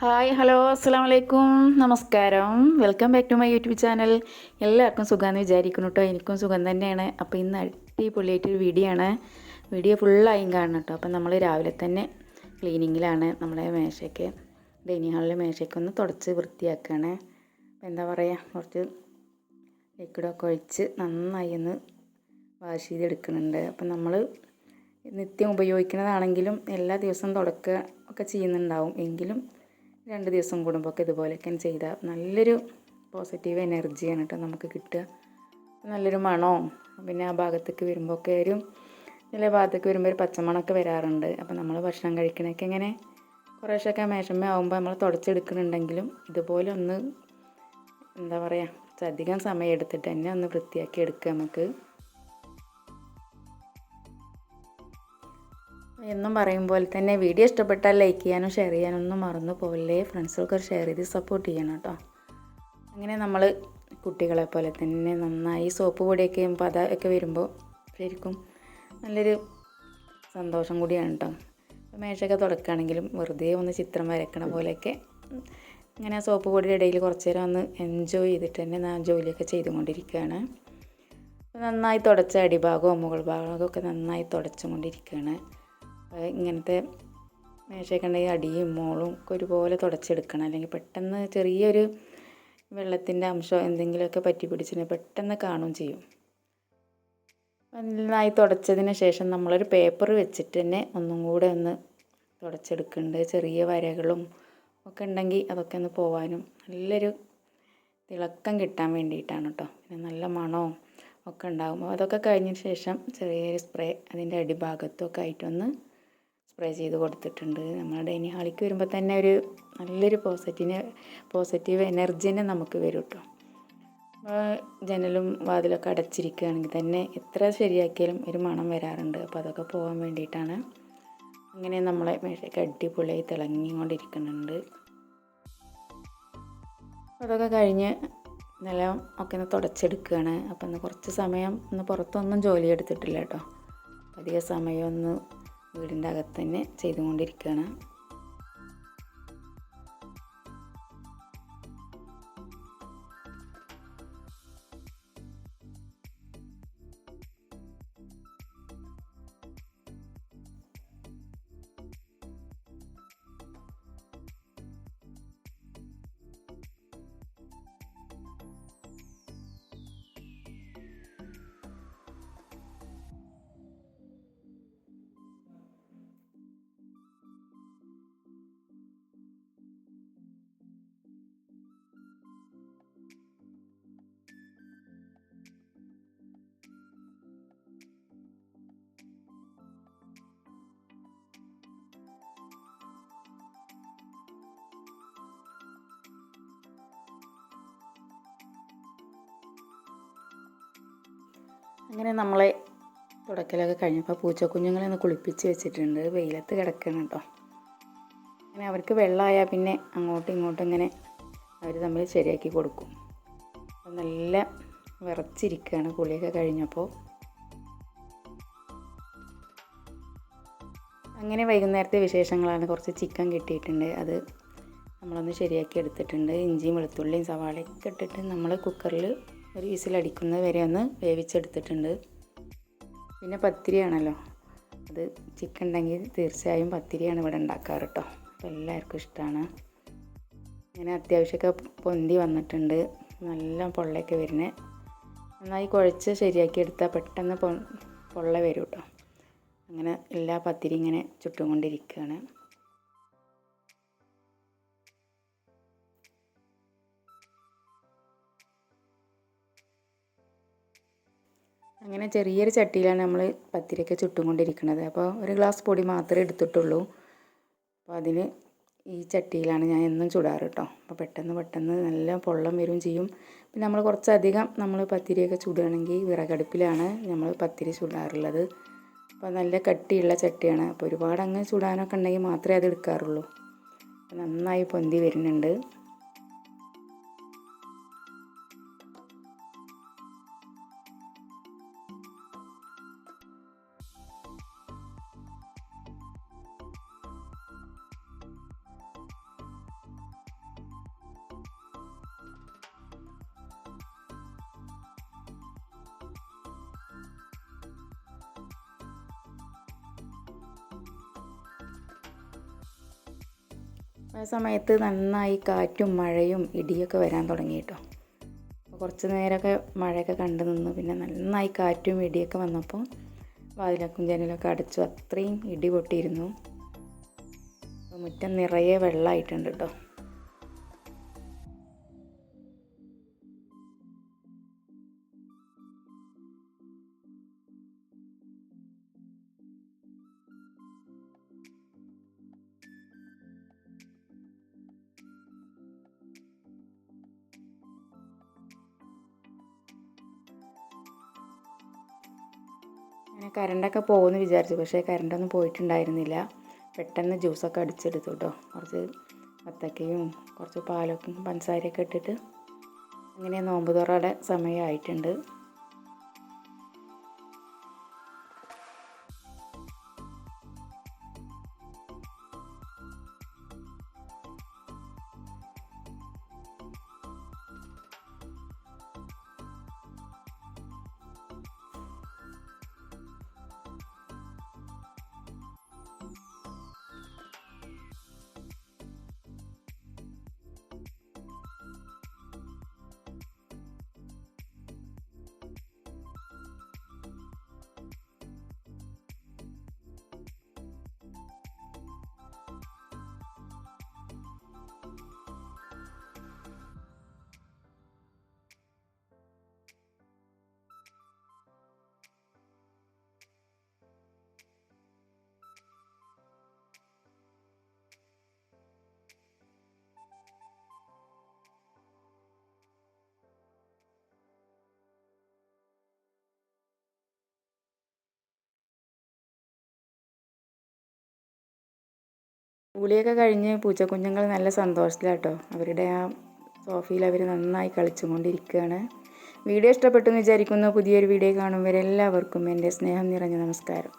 Hi hello അസ്സാം വലൈക്കും നമസ്കാരം. Welcome back to my YouTube channel. എല്ലാവർക്കും സുഖമെന്ന് വിചാരിക്കുന്നു കേട്ടോ എനിക്കും സുഖം തന്നെയാണ്. അപ്പോൾ ഇന്ന് അടിപൊളിയായിട്ടൊരു വീഡിയോ ആണ് വീഡിയോ ഫുള്ളായും കാണണം കേട്ടോ അപ്പോൾ നമ്മൾ രാവിലെ തന്നെ ക്ലീനിങ്ങിലാണ് നമ്മുടെ മേശയ്ക്ക് ഡൈനിങ് ഹാളിലെ മേശയ്ക്ക് ഒന്ന് തുടച്ച് വൃത്തിയാക്കുകയാണ് അപ്പോൾ എന്താ പറയുക കുറച്ച് ലിക്വിഡൊക്കെ ഒഴിച്ച് നന്നായി ഒന്ന് വാഷ് ചെയ്തെടുക്കുന്നുണ്ട്. അപ്പം നമ്മൾ നിത്യം ഉപയോഗിക്കുന്നതാണെങ്കിലും എല്ലാ ദിവസവും തുടക്കുക ഒക്കെ ചെയ്യുന്നുണ്ടാവും. എങ്കിലും രണ്ട് ദിവസം കൂടുമ്പോൾ ഇതുപോലെയൊക്കെ ചെയ്താൽ നല്ലൊരു പോസിറ്റീവ് എനർജിയാണ് കേട്ടോ നമുക്ക് കിട്ടുക. നല്ലൊരു മണവും പിന്നെ ആ ഭാഗത്തേക്ക് വരുമ്പോഴൊക്കെ ഒരു ചില ഭാഗത്തേക്ക് വരുമ്പോൾ ഒരു പച്ചമണമൊക്കെ വരാറുണ്ട്. അപ്പോൾ നമ്മൾ ഭക്ഷണം കഴിക്കണൊക്കെ ഇങ്ങനെ കുറേശ്ശൊക്കെ ആകുമ്പോൾ നമ്മൾ തുടച്ചെടുക്കുന്നുണ്ടെങ്കിലും ഇതുപോലെ ഒന്ന് എന്താ പറയുക അധികം സമയം എടുത്തിട്ട് തന്നെ ഒന്ന് വൃത്തിയാക്കി എടുക്കുക നമുക്ക്. എന്നും പറയും പോലെ തന്നെ വീഡിയോ ഇഷ്ടപ്പെട്ടാൽ ലൈക്ക് ചെയ്യാനും ഷെയർ ചെയ്യാനും ഒന്നും മറന്നു പോകല്ലേ ഫ്രണ്ട്സുകൾക്ക് ഷെയർ ചെയ്ത് സപ്പോർട്ട് ചെയ്യണം കേട്ടോ. അങ്ങനെ നമ്മൾ കുട്ടികളെ പോലെ തന്നെ നന്നായി സോപ്പ് പൊടിയൊക്കെ പത ഒക്കെ വരുമ്പോൾ ശരിക്കും നല്ലൊരു സന്തോഷം കൂടിയാണ് കേട്ടോ. മേശയൊക്കെ തുടക്കുകയാണെങ്കിലും വെറുതെ ഒന്ന് ചിത്രം വരക്കണ പോലെയൊക്കെ ഇങ്ങനെ സോപ്പ് പൊടിയുടെ ഇടയിൽ കുറച്ച് നേരം ഒന്ന് എൻജോയ് ചെയ്തിട്ട് തന്നെ ഞാൻ ജോലിയൊക്കെ ചെയ്തുകൊണ്ടിരിക്കുകയാണ്. നന്നായി തുടച്ച അടിഭാഗവും മുകൾ ഭാഗവും ഒക്കെ നന്നായി തുടച്ചുകൊണ്ടിരിക്കുകയാണ്. ഇങ്ങനത്തെ മേശയൊക്കെ അടിയും മോളും ഒക്കെ ഒരുപോലെ തുടച്ചെടുക്കണം. അല്ലെങ്കിൽ പെട്ടെന്ന് ചെറിയൊരു വെള്ളത്തിന്റെ അംശം എന്തെങ്കിലുമൊക്കെ പറ്റി പിടിച്ചിട്ട് പെട്ടെന്ന് കാണുകയും ചെയ്യും. നന്നായി തുടച്ചതിന് ശേഷം നമ്മളൊരു പേപ്പർ വെച്ചിട്ട് തന്നെ ഒന്നും കൂടെ ഒന്ന് തുടച്ചെടുക്കുന്നുണ്ട്. ചെറിയ വരകളും ഒക്കെ ഉണ്ടെങ്കിൽ അതൊക്കെ ഒന്ന് പോവാനും നല്ലൊരു തിളക്കം കിട്ടാൻ വേണ്ടിയിട്ടാണ് കേട്ടോ. പിന്നെ നല്ല മണവും ഒക്കെ ഉണ്ടാകും അതൊക്കെ കഴിഞ്ഞ ശേഷം ചെറിയൊരു സ്പ്രേ അതിന്റെ അടിഭാഗത്തൊക്കെ ആയിട്ടൊന്ന് സ്പ്രേ ചെയ്ത് കൊടുത്തിട്ടുണ്ട്. നമ്മൾ ഡൈനിങ് ഹാളിലേക്ക് വരുമ്പോൾ തന്നെ ഒരു നല്ലൊരു പോസിറ്റീവ് പോസിറ്റീവ് എനർജി തന്നെ നമുക്ക് വരും കേട്ടോ ജനലും വാതിലൊക്കെ അടച്ചിരിക്കുകയാണെങ്കിൽ തന്നെ എത്ര ശരിയാക്കിയാലും ഒരു മണം വരാറുണ്ട്. അപ്പോൾ അതൊക്കെ പോകാൻ വേണ്ടിയിട്ടാണ് അങ്ങനെ നമ്മളെ മേശയ്ക്ക് അടിപൊളിയായി തിളങ്ങിക്കൊണ്ടിരിക്കുന്നുണ്ട്. അതൊക്കെ കഴിഞ്ഞ് നിലം ഒക്കെ ഒന്ന് തുടച്ചെടുക്കുകയാണ് അപ്പം ഒന്ന് കുറച്ച് സമയം ഒന്ന് പുറത്തൊന്നും ജോലി എടുത്തിട്ടില്ല കേട്ടോ അധിക സമയം ഒന്ന് വീടിന്റെ അകത്ത് തന്നെ ചെയ്തുകൊണ്ടിരിക്കുകയാണ്. അങ്ങനെ നമ്മളെ തുടക്കലൊക്കെ കഴിഞ്ഞപ്പോൾ പൂച്ചക്കുഞ്ഞുങ്ങളെ ഒന്ന് കുളിപ്പിച്ച് വെച്ചിട്ടുണ്ട്. വെയിലത്ത് കിടക്കണം കേട്ടോ അങ്ങനെ അവർക്ക് വെള്ളമായാൽ പിന്നെ അങ്ങോട്ടും ഇങ്ങോട്ടും ഇങ്ങനെ അവർ തമ്മിൽ ശരിയാക്കി കൊടുക്കും. അപ്പം നല്ല വിറച്ചിരിക്കുകയാണ് കുളിയൊക്കെ കഴിഞ്ഞപ്പോൾ അങ്ങനെ വൈകുന്നേരത്തെ വിശേഷങ്ങളാണ്. കുറച്ച് ചിക്കൻ കിട്ടിയിട്ടുണ്ട്. അത് നമ്മളൊന്ന് ശരിയാക്കി എടുത്തിട്ടുണ്ട്. ഇഞ്ചിയും വെളുത്തുള്ളിയും സവാളയൊക്കെ ഇട്ടിട്ട് നമ്മൾ കുക്കറിൽ ഒരു വിസിലടിക്കുന്നത് വരെ ഒന്ന് വേവിച്ചെടുത്തിട്ടുണ്ട്. പിന്നെ പത്തിരിയാണല്ലോ. അത് ചിക്കൻ ഉണ്ടെങ്കിൽ തീർച്ചയായും പത്തിരിയാണ് ഇവിടെ ഉണ്ടാക്കാറ് കേട്ടോ അപ്പോൾ എല്ലാവർക്കും ഇഷ്ടമാണ് അങ്ങനെ അത്യാവശ്യമൊക്കെ പൊന്തി വന്നിട്ടുണ്ട്. നല്ല പൊള്ളയൊക്കെ വരുന്നത് നന്നായി കുഴച്ച് ശരിയാക്കി എടുത്താൽ പെട്ടെന്ന് പൊള്ള വരും കേട്ടോ അങ്ങനെ എല്ലാ പത്തിരി ഇങ്ങനെ ചുട്ടുകൊണ്ടിരിക്കുകയാണ് അങ്ങനെ ചെറിയൊരു ചട്ടിയിലാണ് നമ്മൾ പത്തിരിയൊക്കെ ചുട്ടുകൊണ്ടിരിക്കുന്നത്. അപ്പോൾ ഒരു ഗ്ലാസ് പൊടി മാത്രമേ എടുത്തിട്ടുള്ളൂ. അപ്പോൾ അതിന് ഈ ചട്ടിയിലാണ് ഞാൻ എന്നും ചുടാറ് കേട്ടോ അപ്പോൾ പെട്ടെന്ന് പെട്ടെന്ന് നല്ല പൊള്ളം വരും ചെയ്യും. പിന്നെ നമ്മൾ കുറച്ചധികം നമ്മൾ പത്തിരിയൊക്കെ ചുടുകയാണെങ്കിൽ വിറകടുപ്പിലാണ് നമ്മൾ പത്തിരി ചുടാറുള്ളത്. അപ്പോൾ നല്ല കട്ടിയുള്ള ചട്ടിയാണ്. അപ്പോൾ ഒരുപാട് അങ്ങ് ചുടാനൊക്കെ ഉണ്ടെങ്കിൽ മാത്രമേ അത് എടുക്കാറുള്ളൂ. നന്നായി പൊന്തി വരുന്നുണ്ട്. ആ സമയത്ത് നന്നായി കാറ്റും മഴയും ഇടിയൊക്കെ വരാൻ തുടങ്ങി കേട്ടോ അപ്പോൾ കുറച്ച് നേരമൊക്കെ മഴയൊക്കെ കണ്ടു നിന്നു. പിന്നെ നന്നായി കാറ്റും ഇടിയൊക്കെ വന്നപ്പോൾ വാതിലക്കും ജനലൊക്കെ അടച്ചു. അത്രയും ഇടി പൊട്ടിയിരുന്നു. മുറ്റം നിറയെ വെള്ളമായിട്ടുണ്ട് കേട്ടോ അങ്ങനെ കറണ്ടൊക്കെ പോകുമെന്ന് വിചാരിച്ചു. പക്ഷേ കറണ്ടൊന്നും പോയിട്ടുണ്ടായിരുന്നില്ല. പെട്ടെന്ന് ജ്യൂസൊക്കെ അടിച്ചെടുത്തു കേട്ടോ കുറച്ച് വത്തക്കയും കുറച്ച് പാലൊക്കെ പഞ്ചസാരയൊക്കെ ഇട്ടിട്ട് അങ്ങനെ നോമ്പ് തുറയുടെ സമയമായിട്ടുണ്ട്. കുളിയൊക്കെ കഴിഞ്ഞ് പൂച്ചക്കുഞ്ഞുങ്ങൾ നല്ല സന്തോഷത്തിലാട്ടോ. അവരുടെ ആ സോഫയിൽ അവർ നന്നായി കളിച്ചുകൊണ്ടിരിക്കുകയാണ്. വീഡിയോ ഇഷ്ടപ്പെട്ടു എന്ന് വിചാരിക്കുന്നു. പുതിയൊരു വീഡിയോ കാണും വരെ എല്ലാവർക്കും എന്റെ സ്നേഹം നിറഞ്ഞ നമസ്കാരം.